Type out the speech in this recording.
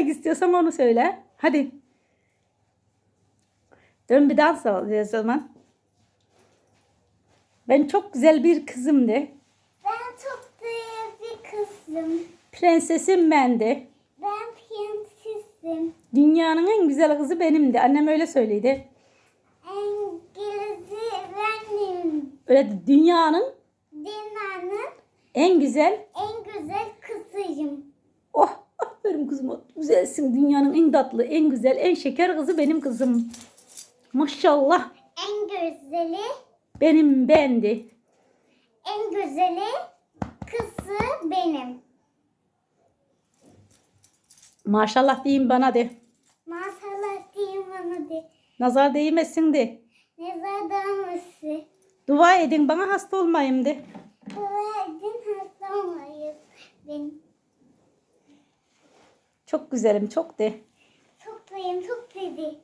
istiyorsan onu söyle. Hadi. Dön bir dans al o zaman. Ben çok güzel bir kızım de. Ben çok değerli bir kızım. Prensesim ben de. Ben prensesim. Dünyanın en güzel kızı benimdi. Annem öyle söyledi. İngilizce benim. Öyle dünyanın Dünyanın en güzel en güzel kızıyım. Güzelsin. Dünyanın en tatlı, en güzel, en şeker kızı benim kızım. Maşallah En güzeli, benim bendi. en güzeli kızı benim. Maşallah diyeyim bana de. Maşallah diyeyim bana de. Nazar değmesin de. Ne zamanlısı. Dua edin bana hasta olmayayım de. Dua edin hasta olmayız. Ben Çok güzelim çok de. çok duyayım, çok dedi.